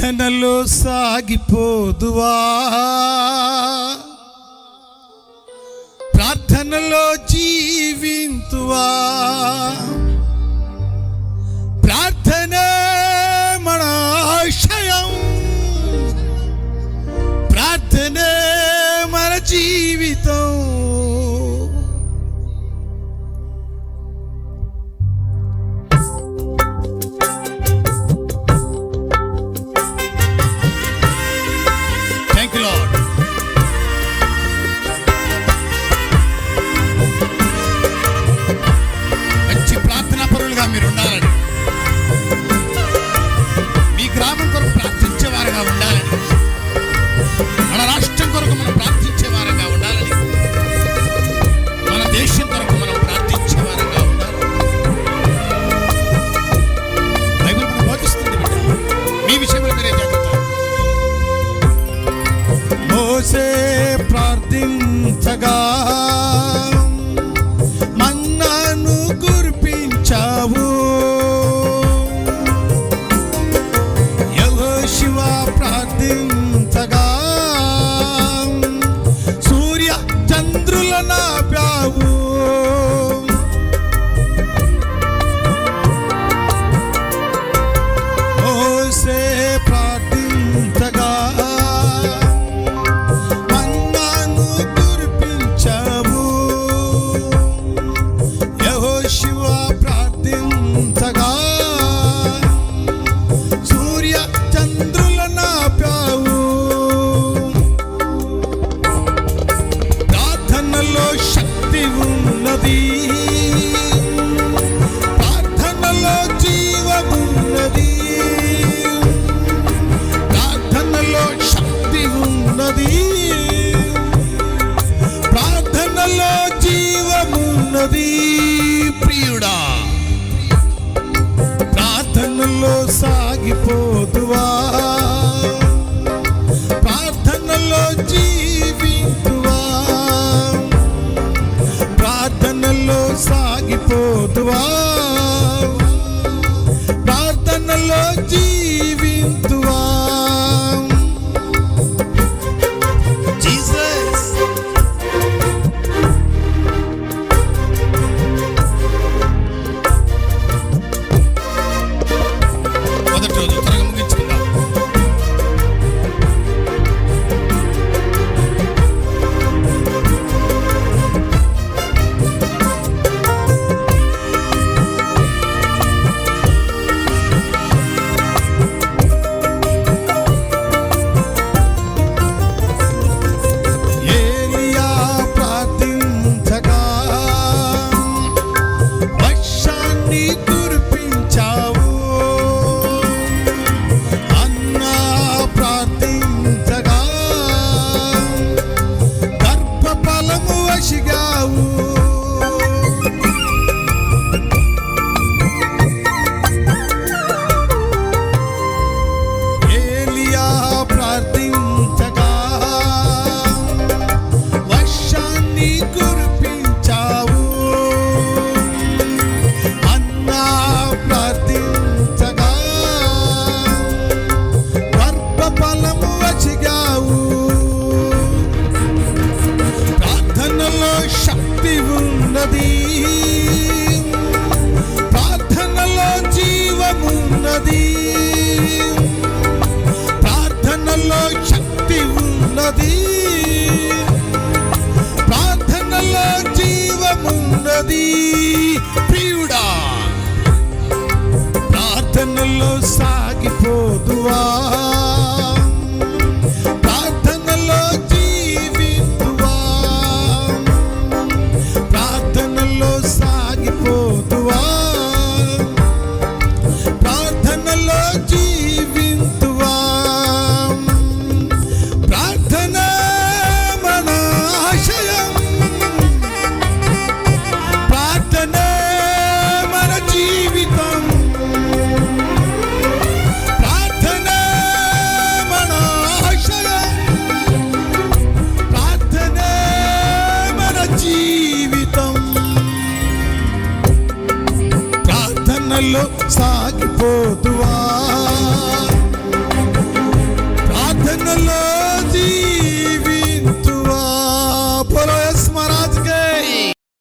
ప్రార్థనలో సాగిపోదువా? ప్రార్థనలో జీవింతువా? ప్రార్థన మన ఆశయం. ప్రార్థన మన జీవితం. ಸಗಾ మర్చిపోతువా ప్రార్థనలో జీవితువా? ప్రార్థనలో సాగిపోతువా? Anadolu ఉన్నది. ప్రార్థనలో జీవమున్నది. ప్రార్థనలో శక్తి ఉన్నది. ప్రార్థనలో జీవమున్నది. నీలో సాగిపోతువా